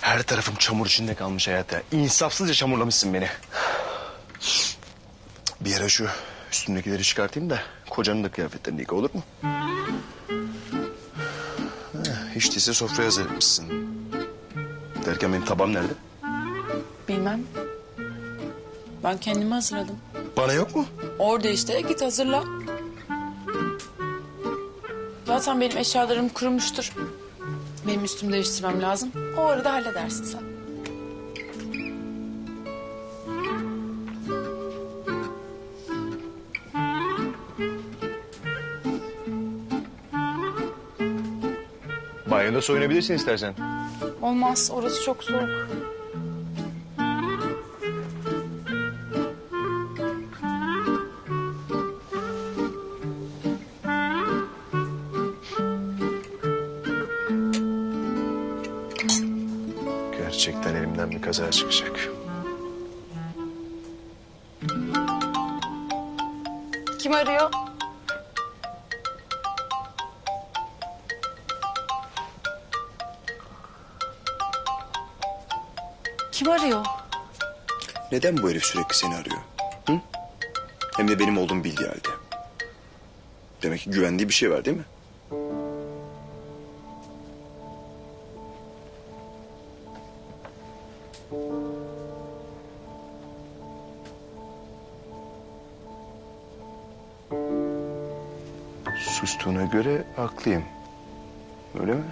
Her tarafım çamur içinde kalmış hayata. İnsafsızca çamurlamışsın beni. Bir ara şu üstümdekileri çıkartayım da kocanın da kıyafetlerini yıka olur mu? Heh, Hiç değilse sofraya hazırlamışsın. Derken benim tabağım nerede? Bilmem. Ben kendimi hazırladım. Bana yok mu? Orada işte git hazırla. Zaten benim eşyalarım kurumuştur. Benim üstümü değiştirmem lazım. O arada halledersin sen. Banyoda soyunabilirsin istersen. Olmaz orası çok soğuk. Gerçekten elimden bir kaza çıkacak. Kim arıyor? Kim arıyor? Neden bu herif sürekli seni arıyor? Hı? Hem de benim olduğumu bildiği halde. Demek ki güvendiği bir şey var değil mi? Sustuğuna göre haklıyım. Öyle mi?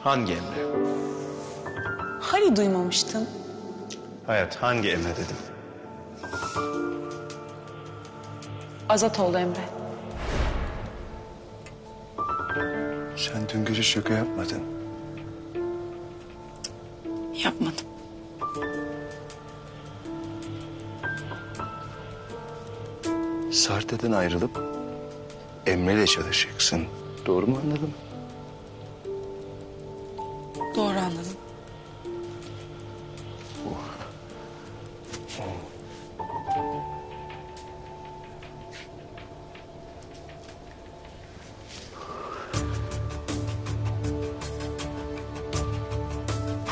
Hangi emre? Hani duymamıştın? Hayat hangi emre dedim. Azatoğlu Emre. Sen dün gece şaka yapmadın. Yapmadım. Sarte'den ayrılıp Emre'yle çalışacaksın. Doğru mu anladım? Doğru anladım.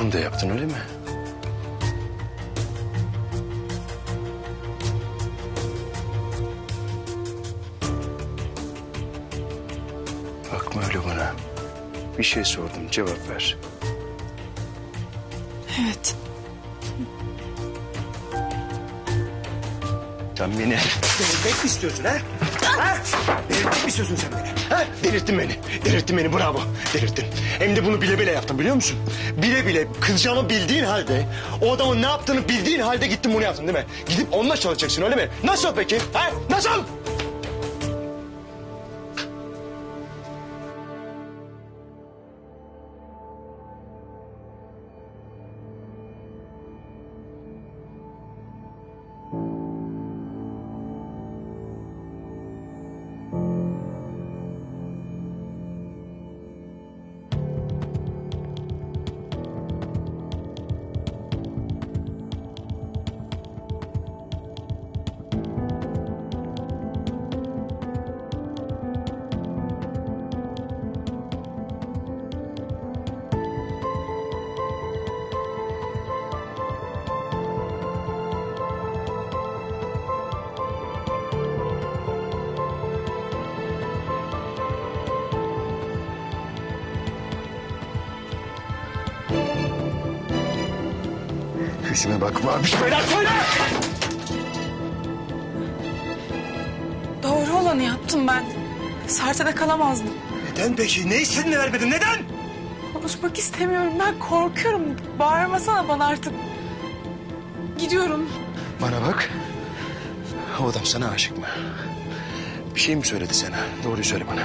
Bunu da yaptın öyle mi? Bakma öyle bana. Bir şey sordum cevap ver. Evet. Sen beni... Delirtmek mi istiyorsun ha? ha? Delirtmek mi istiyorsun sen beni? Ha? Delirttin beni. Delirttin beni bravo. Delirttin. Hem de bunu bile bile yaptım biliyor musun? Bile bile kızacağımı bildiğin halde... ...o adamın ne yaptığını bildiğin halde gittin bunu yaptın değil mi? Gidip onunla çalışacaksın öyle mi? Nasıl peki? Ha? Nasıl? Yüzüme bakma. Bir şeyler söyle. Doğru olanı yaptım ben. Sartede kalamazdım. Neden peki? Ne istedin de vermedin? Neden? Konuşmak istemiyorum. Ben korkuyorum. Bağırmasana bana artık. Gidiyorum. Bana bak. O adam sana aşık mı? Bir şey mi söyledi sana? Doğruyu söyle bana.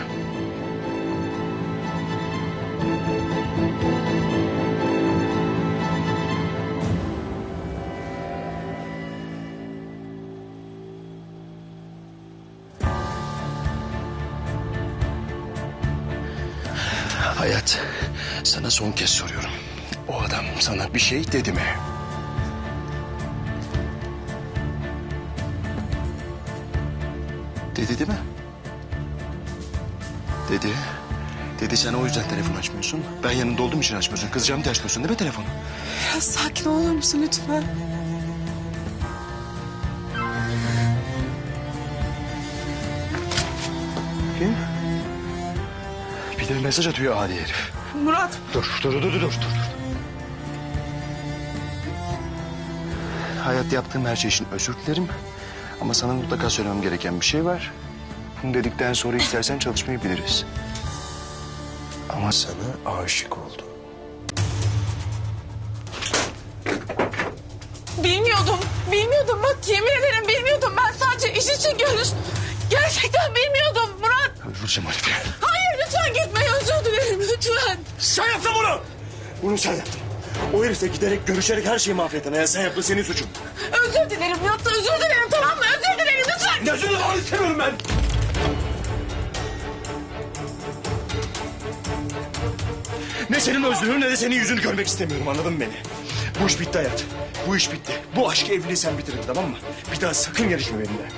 Hayat, sana son kez soruyorum. O adam sana bir şey dedi mi? Dedi değil mi? Dedi. Dedi sen o yüzden telefon açmıyorsun. Ben yanında olduğum için açmıyorsun. Kızacağım diye açmıyorsun değil mi telefonu? Biraz sakin olur musun lütfen? Kim? Bir mesaj atıyor adi herif. Murat. Dur, dur, dur, dur, dur, dur. Hayat yaptığım her şey için özür dilerim. Ama sana mutlaka söylemem gereken bir şey var. Bunu dedikten sonra istersen çalışmayı biliriz. Ama sana aşık oldum. Bilmiyordum. Bilmiyordum bak yemin ederim bilmiyordum. Ben sadece iş için görüş. Gerçekten bilmiyordum Murat. Öldüreceğim Halife. Hayır lütfen gitme özür dilerim lütfen. Sen yaptın bunu! Bunu sen yaptın. O herifle giderek görüşerek her şeyi mahvettin. Eğer sen yaptın senin suçun. Özür dilerim Murat özür dilerim tamam mı? Özür dilerim lütfen. Ne özür dilerim istemiyorum ben. Ne senin özrünü ne de senin yüzünü görmek istemiyorum anladın mı beni? Bu iş bitti hayat. Bu iş bitti. Bu aşk evliliği sen bitirdin tamam mı? Bir daha sakın yarışma benimle.